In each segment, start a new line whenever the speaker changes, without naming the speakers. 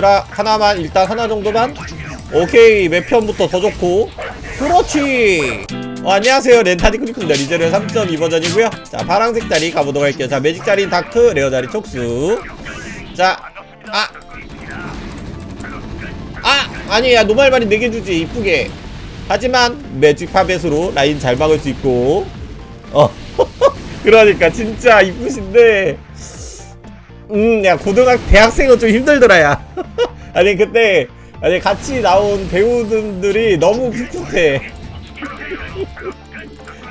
그라 하나만 일단 하나 정도만? 오케이 몇 편부터 더 좋고. 그렇지. 어, 안녕하세요. 렌타디크리입니다 리제르 3.2 버전이고요. 자 파란색 자리 가보도록 할게요. 자 매직 자리 다크 레어 자리 촉수. 자 아! 아! 아니야. 노말발이 4개 주지. 이쁘게. 하지만 매직 파벳으로 라인 잘 막을 수 있고. 어. 그러니까 진짜 이쁘신데 음, 야, 고등학, 대학생은 좀 힘들더라, 야. 아니, 그때, 아니, 같이 나온 배우분들이 너무 풋풋해.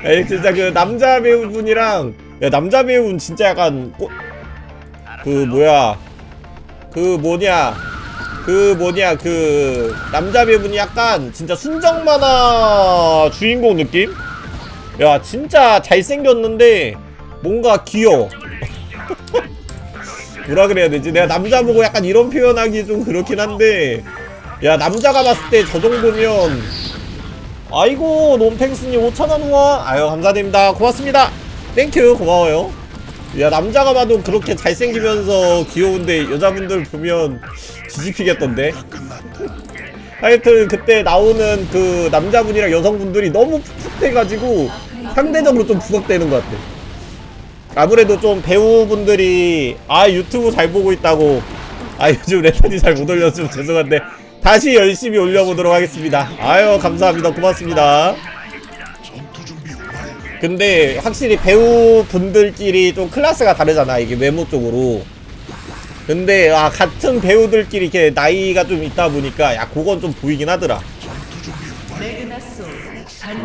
아니, 진짜 그 남자 배우분이랑, 야, 남자 배우는 진짜 약간, 꼬, 그, 뭐야. 그 뭐냐. 그 뭐냐, 그, 남자 배우분이 약간, 진짜 순정 만화 주인공 느낌? 야, 진짜 잘생겼는데, 뭔가 귀여워. 뭐라 그래야 되지? 내가 남자 보고 약간 이런 표현하기 좀 그렇긴 한데. 야 남자가 봤을 때 저 정도면. 아이고 놈탱스님 5천원 후원. 아유 감사드립니다. 고맙습니다. 땡큐 고마워요. 야 남자가 봐도 그렇게 잘생기면서 귀여운데 여자분들 보면 뒤집히겠던데? 하여튼 그때 나오는 그 남자분이랑 여성분들이 너무 풋풋해가지고 상대적으로 좀 부각되는 것 같아 아무래도 좀 배우분들이 아 유튜브 잘 보고 있다고. 아 요즘 레터디 잘못 올려서 좀 죄송한데 다시 열심히 올려보도록 하겠습니다. 아유 감사합니다. 고맙습니다. 근데 확실히 배우분들끼리 좀 클래스가 다르잖아 이게 외모 쪽으로. 근데 아 같은 배우들끼리 이렇게 나이가 좀 있다 보니까 야 그건 좀 보이긴 하더라.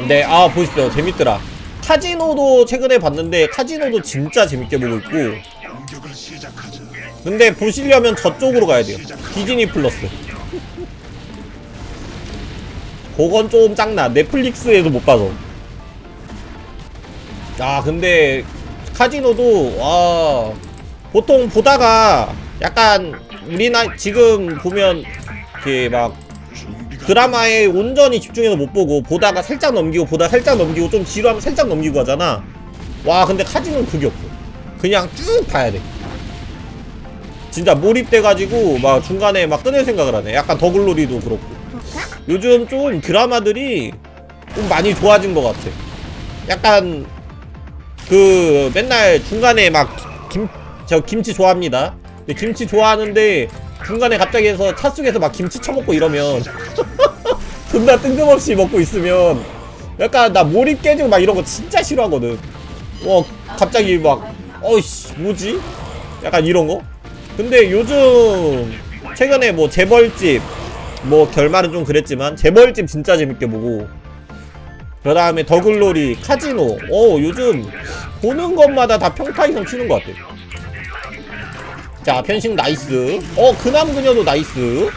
네, 아 보십시오. 재밌더라. 카지노도 최근에 봤는데 카지노도 진짜 재밌게 보고 있고. 근데 보시려면 저쪽으로 가야 돼요. 디즈니 플러스. 그건 좀 짱나. 넷플릭스에도 못 봐서. 아 근데 카지노도 와 보통 보다가 약간 우리나 지금 보면 이렇게 막 드라마에 온전히 집중해서 못 보고 보다가 살짝 넘기고 보다 살짝 넘기고 좀 지루하면 살짝 넘기고 하잖아. 와 근데 카지노는 그게 없어. 그냥 쭉 봐야 돼. 진짜 몰입돼가지고 막 중간에 막 끊을 생각을 하네. 약간 더글로리도 그렇고. 요즘 좀 드라마들이 좀 많이 좋아진 것 같아. 약간 그 맨날 중간에 막 김 저 김치 좋아합니다. 근데 김치 좋아하는데 중간에 갑자기 해서 차 속에서 막 김치 처먹고 이러면 존나 뜬금없이 먹고 있으면 약간 나 몰입 깨지고 막 이런 거 진짜 싫어하거든. 어 갑자기 막 어이씨 뭐지? 약간 이런 거. 근데 요즘 최근에 뭐 재벌집 뭐 결말은 좀 그랬지만 재벌집 진짜 재밌게 보고 그 다음에 더글로리 카지노 어 요즘 보는 것마다 다 평타 이상 치는 것 같아. 자 편식 나이스 어 그남 그녀도 나이스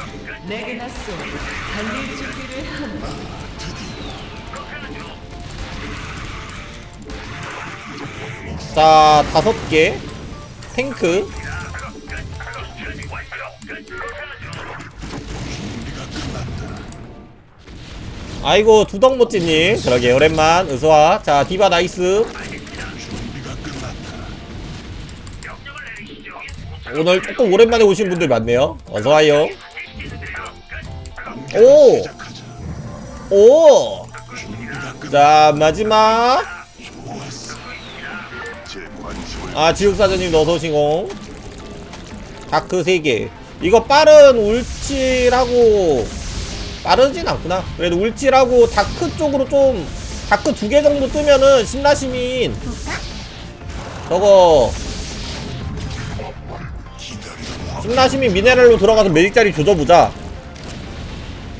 자 다섯 개. 탱크. 아이고 두덩모찌님 그러게 오랜만. 어서와 자 디바 나이스. 오늘 조금 오랜만에 오신 분들 많네요. 어서와요. 오! 오! 자 마지막 아 지옥사전님 어서 오시고 다크 3개. 이거 빠른 울칠하고 빠르진 않구나. 그래도 울칠하고 다크 쪽으로 좀 다크 두 개 정도 뜨면은 신라시민. 저거. 신라시민 미네랄로 들어가서 매직자리 조져보자.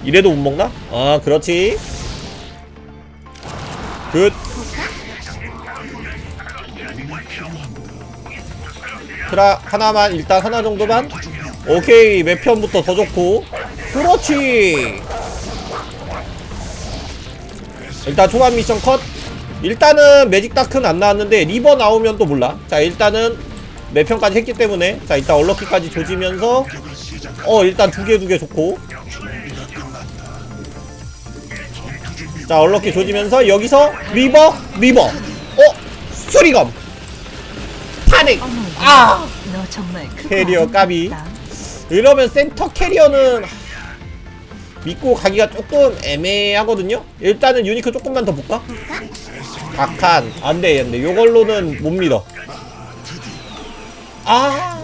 이래도 못 먹나? 아 그렇지. 굿 트라 하나만 일단 하나 정도만? 오케이 몇 편부터 더 좋고. 그렇지! 일단 초반 미션 컷. 일단은 매직 다크는 안 나왔는데 리버 나오면 또 몰라. 자 일단은 몇 편까지 했기 때문에. 자 일단 얼럭키까지 조지면서. 어 일단 두 개 두 개 좋고. 자 얼럭키 조지면서 여기서 리버 리버. 어 수리검 파닉
어머,
아.
너 정말
캐리어 까비. 이러면 센터 캐리어는 하, 믿고 가기가 조금 애매하거든요? 일단은 유니크 조금만 더 볼까? 박한. 안 돼 안 돼. 요걸로는 못 믿어. 아.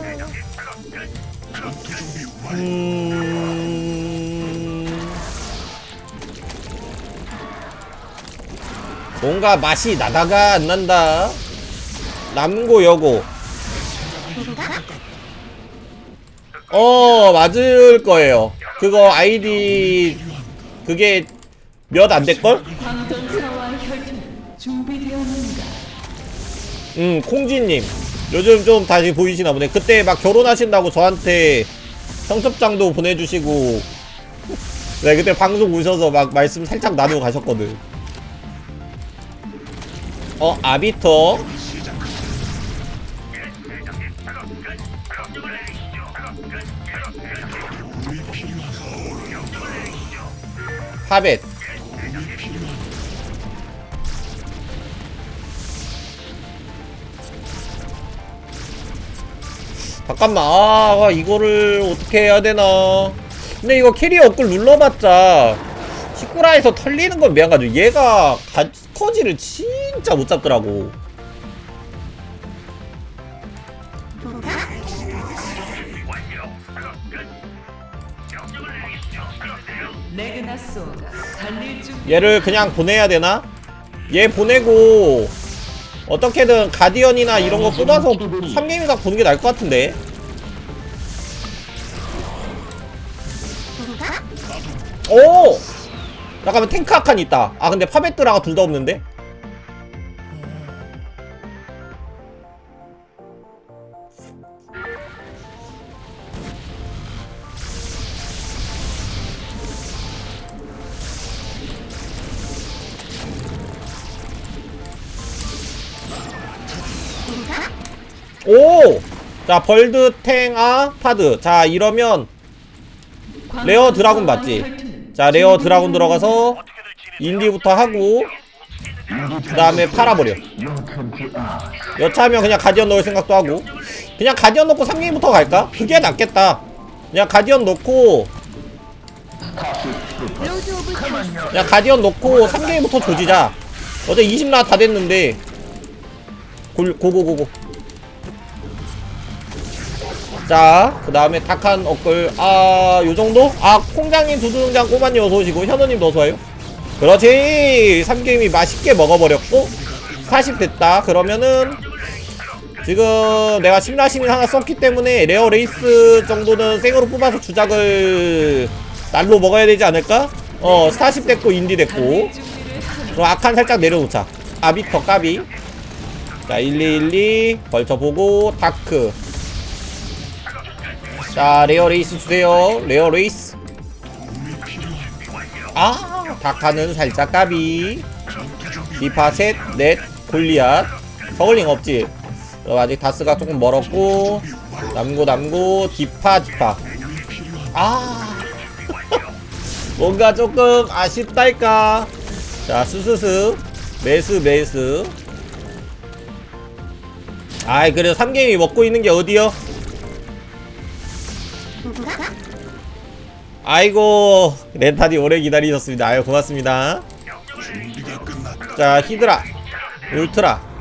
음... 뭔가 맛이 나다가 안 난다 남고 여고. 어 맞을 거예요. 그거 아이디 그게 몇 안 될걸? 음 콩지님. 요즘 좀 다시 보이시나 보네. 그때 막 결혼하신다고 저한테 청첩장도 보내주시고. 네 그때 방송 오셔서 막 말씀 살짝 나누고 가셨거든. 어 아비터 파벳 잠깐만 아 이거를 어떻게 해야 되나. 근데 이거 캐리어 업글 눌러봤자 시쿠라에서 털리는 건 미안가지고 얘가 가, 스커지를 진짜 못 잡더라고 얘를 그냥 보내야 되나? 얘 보내고 어떻게든 가디언이나 이런 거 뽑아서 3게임각 보는 게 나을 것 같은데 오! 잠깐만 탱크 아칸 있다 아 근데 파베트라가 둘 다 없는데? 오! 자 벌드 탱아 파드. 자 이러면 레어 드라군 맞지? 자 레어 드라군 들어가서 인디부터 하고 그 다음에 팔아버려. 여차하면 그냥 가디언 넣을 생각도 하고. 그냥 가디언 넣고 3게임부터 갈까? 그게 낫겠다. 그냥 가디언 넣고 그냥 가디언 넣고 3게임부터 조지자. 어제 20라 다 됐는데. 골, 고고고고 자, 그 다음에 탁한 업글, 아, 요 정도? 아, 콩장님, 두두둥장, 꼬마님 어서오시고, 현우님 어서와요. 그렇지! 3게임이 맛있게 먹어버렸고, 40 됐다. 그러면은, 지금 내가 심라신이 하나 썼기 때문에, 레어 레이스 정도는 생으로 뽑아서 주작을 날로 먹어야 되지 않을까? 어, 40 됐고, 인디 됐고. 그럼 아칸 살짝 내려놓자. 아비터 까비. 자, 1212. 벌쳐보고, 다크. 자, 레어 레이스 주세요. 레어 레이스. 아, 다카는 살짝 까비. 디파 셋, 넷, 골리앗. 저글링 없지? 아직 다스가 조금 멀었고. 남고, 남고, 디파, 디파. 아. 뭔가 조금 아쉽달까. 자, 스스스. 매스, 매스. 아이, 그래도 3게임이 먹고 있는 게 어디요? 아이고 렌탈이 오래 기다리셨습니다. 아유 고맙습니다. 자 히드라 울트라.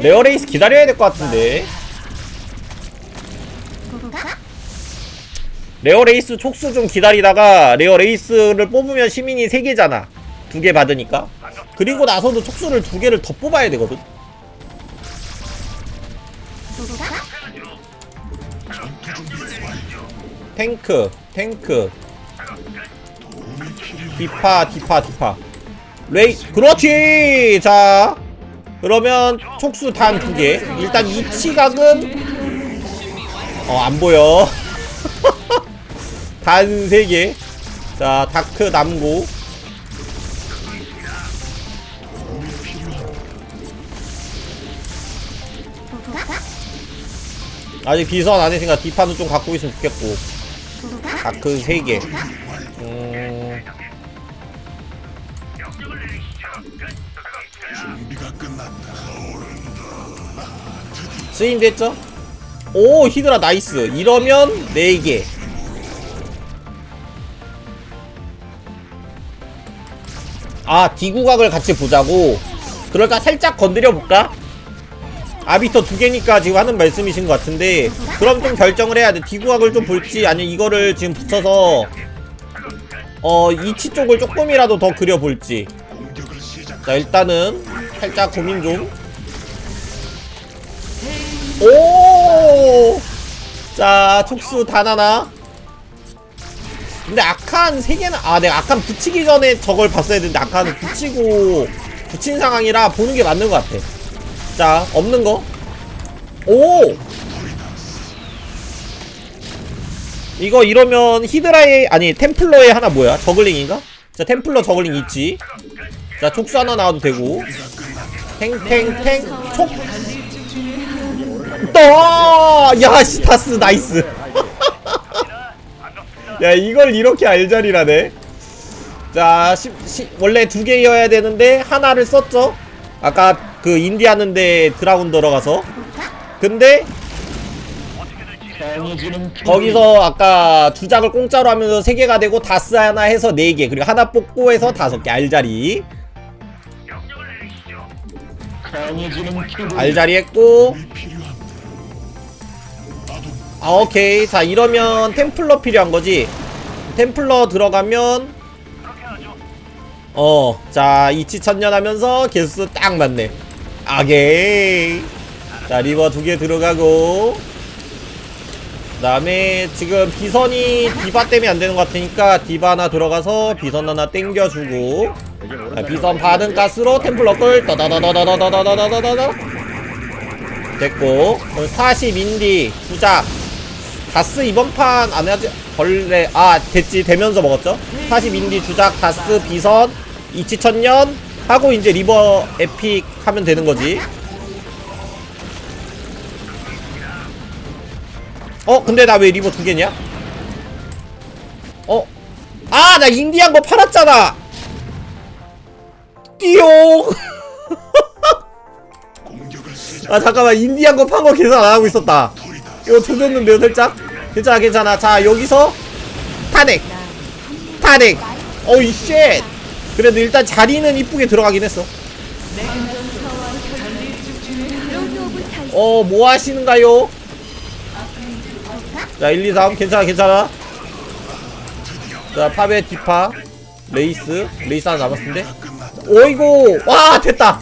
레어레이스 기다려야 될 것 같은데 레어레이스 촉수 좀 기다리다가 레어레이스를 뽑으면 시민이 3개잖아. 2개 받으니까. 그리고 나서도 촉수를 2개를 더 뽑아야 되거든. 탱크 탱크. 디파 디파 디파. 레이 그렇지! 자 그러면 촉수 단 2개. 일단 이치각은 어 안보여 단 3개. 자 다크 남고. 아직 비선 안 했으니까 디파는 좀 갖고 있으면 좋겠고. 다크 3개. 음... 스윙 됐죠? 오 히드라 나이스. 이러면 4개 아 D구각을 같이 보자고 그럴까 살짝 건드려 볼까? 아비터 두 개니까 지금 하는 말씀이신 것 같은데 그럼 좀 결정을 해야 돼 D구각을 좀 볼지 아니면 이거를 지금 붙여서 어 이치 쪽을 조금이라도 더 그려볼지 자 일단은 살짝 고민 좀 오! 자, 촉수 단 하나. 근데 아칸 세 개나, 아, 내가 아칸 붙이기 전에 저걸 봤어야 되는데, 아칸을 붙이고, 붙인 상황이라 보는 게 맞는 것 같아. 자, 없는 거. 오! 이거 이러면 히드라의, 아니, 템플러의 하나 뭐야? 저글링인가? 자, 템플러 저글링 있지. 자, 촉수 하나 나와도 되고. 탱탱탱, 촉! 떠! 야, 씨, 다스, 나이스. 야, 이걸 이렇게 알자리라네. 자, 시, 시, 원래 두 개여야 되는데, 하나를 썼죠? 아까 그 인디 하는데 드라군 들어가서. 근데, 거기서 아까 주작을 공짜로 하면서 세 개가 되고, 다스 하나 해서 네 개, 그리고 하나 뽑고 해서 다섯 개, 알자리. 알자리 했고, 아 오케이. 자 이러면 템플러 필요한 거지? 템플러 들어가면 어자 이치 천년 하면서 개수 딱 맞네. 아게이. 자 리버 두 개 들어가고. 그 다음에 지금 비선이 디바 때문에 안 되는 것 같으니까 디바 하나 들어가서 비선 하나 땡겨주고. 자, 비선 받은 가스로 템플러 끌. 떠다다다다다다다다다다 됐고 그럼 40 인디 주작 다스 이번 판 안 해야지. 벌레 아 됐지. 되면서 먹었죠? 40 인디 주작 다스 비선 이치천년. 하고 이제 리버 에픽 하면 되는 거지. 어 근데 나 왜 리버 두 개냐? 어? 아 나 인디한 거 팔았잖아! 띠용! 아 잠깐만. 인디한 거 판 거 계산 안 하고 있었다. 이거 조졌는데요 살짝 괜찮아 괜찮아. 자 여기서 탄핵. 탄핵. 어이 쉣. 그래도 일단 자리는 이쁘게 들어가긴 했어. 어 뭐 하시는가요? 자 1, 2, 3 괜찮아 괜찮아. 자 파베 디파. 레이스. 레이스 하나 남았는데. 어이구 와 됐다.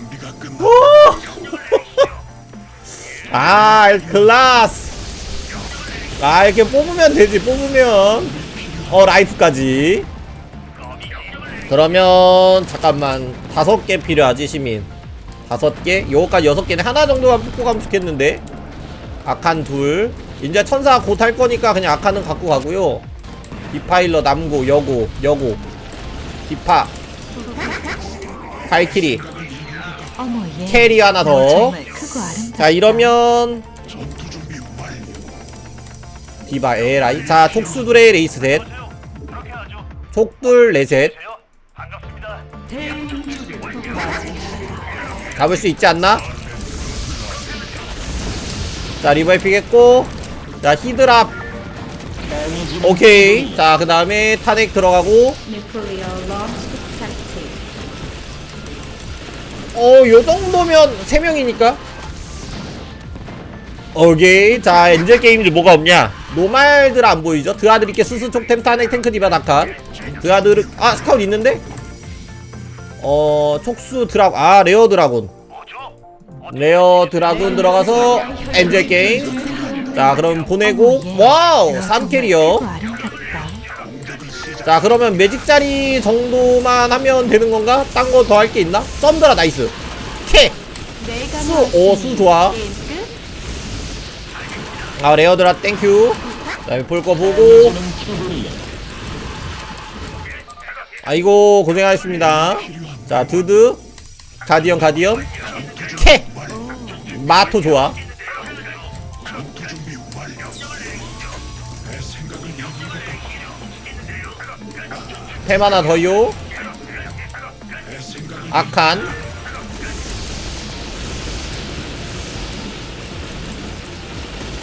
오! 아 클라스 아 이렇게 뽑으면 되지 뽑으면. 어 라이프까지. 그러면 잠깐만. 다섯 개 필요하지 시민. 다섯 개? 요거까지 여섯 개네 하나 정도만 뽑고 가면 좋겠는데? 아칸 둘. 이제 천사 곧 할 거니까 그냥 아칸은 갖고 가고요. 디파일러 남고 여고 여고. 디파. 발키리. 캐리 하나
너
더. 자 이러면 디바 에라이 자 촉수들의 레이스 셋 촉들 레셋 잡을 수 있지 않나? 자 리버 에픽했고 자 히드랍 오케이 자 그 다음에 탄핵 들어가고. 어, 요 정도면 3명이니까. 오케이. 자, 엔젤 게임들 뭐가 없냐? 노말들 안 보이죠? 드아들 있게 수수촉 템타넥 탱크 디바 낙한. 드아들, 아, 스카웃 있는데? 어, 촉수 드라곤, 아, 레어 드라곤. 레어 드라곤 들어가서 엔젤 게임. 자, 그럼 보내고. 와우!
너
3캐리어.
정말 크고 아름답다.
자 그러면 매직 자리 정도만 하면 되는 건가? 딴 거 더 할 게 있나? 썸드라 나이스 캐!
내가
수! 오수 좋아. 아 레어드라 땡큐 그 다음에 볼 거 보고. 아이고 고생하셨습니다. 자 드드. 가디언 가디언. 캐! 마토 좋아. 템 하나 더요. 아칸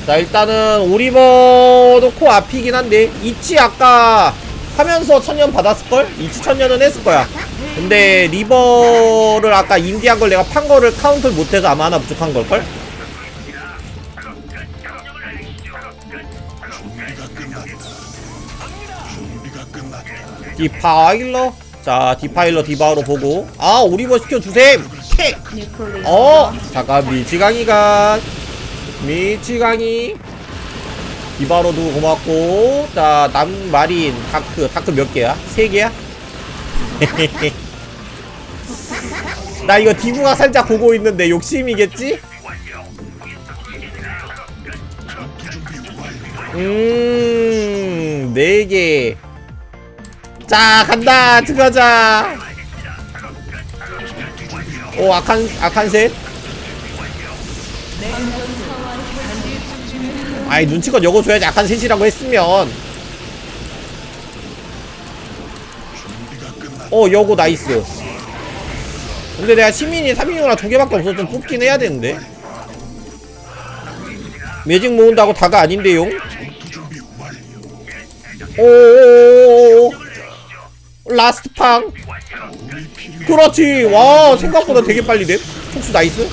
자 일단은 오리버도 코 앞이긴 한데 이치 아까 하면서 천년 받았을걸? 이치 천년은 했을거야. 근데 리버를 아까 인디한 걸 내가 판 거를 카운트를 못해서 아마 하나 부족한 걸걸? 디파일러? 자 디파일러 디바로 보고. 아 오리버 시켜주셈! 어? 잠깐 미치광이가 미치광이 디바로도 고맙고 자 남마린 다크 다크 몇 개야? 세 개야? 나 이거 디브가 살짝 보고 있는데 욕심이겠지? 음, 네 개. 자, 간다. 들어가자. 오, 아칸, 아칸 셋. 아이, 눈치껏 적어줘야지. 아칸 셋이라고 했으면. 어, 여고 나이스. 근데 내가 시민이 3인용이랑 두 개밖에 없어서 좀 뽑긴 해야 되는데. 매직 모은다고 다가 아닌데용? 오오오오오 라스트 팡 그렇지 와 생각보다 되게 빨리 돼 촉수 나이스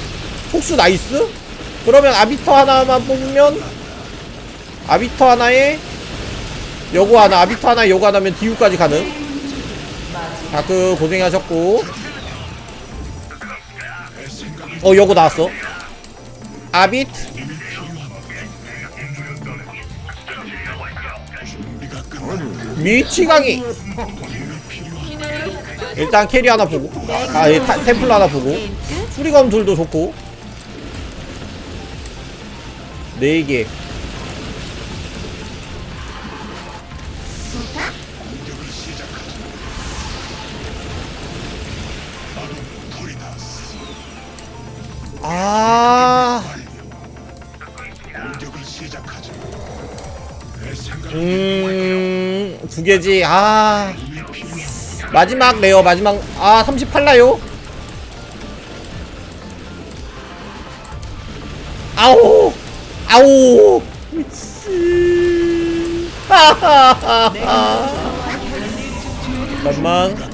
촉수 나이스 그러면 아비터 하나만 뽑으면 아비터 하나에 여고 하나 아비터 하나 여고 하나면 디우까지 가능. 다크 고생하셨고. 어 여고 나왔어. 아빗 미치광이. 일단 캐리 하나 보고. 아 예, 타- 템플 하나 보고. 수리검 둘도 좋고. 네개 아 음, 두 개지. 아. 마지막 레어, 마지막. 아, 38라요? 아오! 아오! 미치. 하하하하. 잠깐만.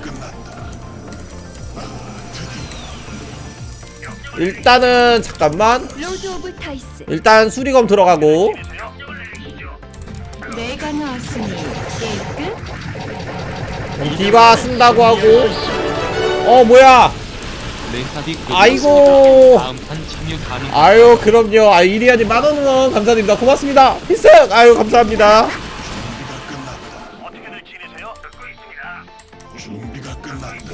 일단은, 잠깐만.
로드 오브 타이스.
일단 수리검 들어가고.
내가 나왔으니 게임 끝.
디바 쓴다고 하고 어 뭐야
렌카디
아이고.
다음 판 참여 가능
아유 그럼요 아 이리아님 만원 후원 감사드립니다 고맙습니다 필승 아유 감사합니다
어떻게들 지내세요? 듣고 있습니다.
준비가 끝났다.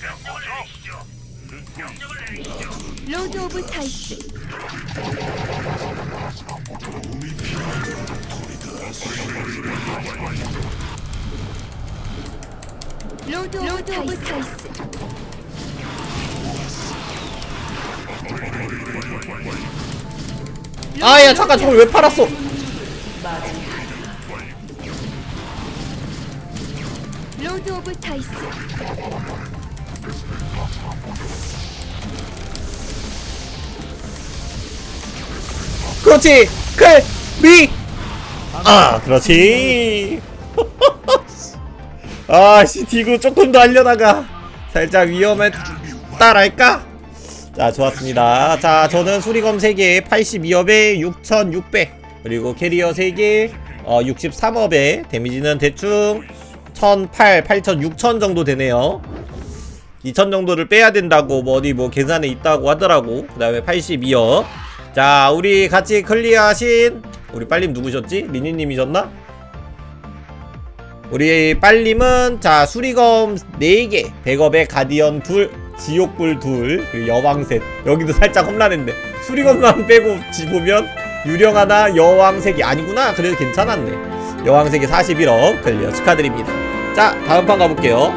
명령을 내리시죠.
로드 오브 타이스. 로드 로드 오브 타이스.
아야 잠깐 저걸 왜 팔았어
로드 오브 타이스.
그렇지. 클미. 아 그렇지. 아씨 디구 조금 더 하려다가 살짝 위험했다랄까? 자 좋았습니다. 자 저는 수리검 3개 82업에 6600 그리고 캐리어 3개 어 63업에 데미지는 대충 1008 8000 6000 정도 되네요. 2000 정도를 빼야 된다고 뭐 어디 뭐 계산에 있다고 하더라고. 그 다음에 82업 자 우리 같이 클리어하신 우리 빨림 누구셨지? 리니님이셨나? 우리 빨림은 자 수리검 4개 백업에 가디언 둘 지옥불 둘 그리고 여왕 셋. 여기도 살짝 험난했네. 수리검만 빼고 집으면 유령 하나 여왕 3개. 아니구나. 그래도 괜찮았네. 여왕 3개 41억 클리어 축하드립니다. 자 다음 판 가볼게요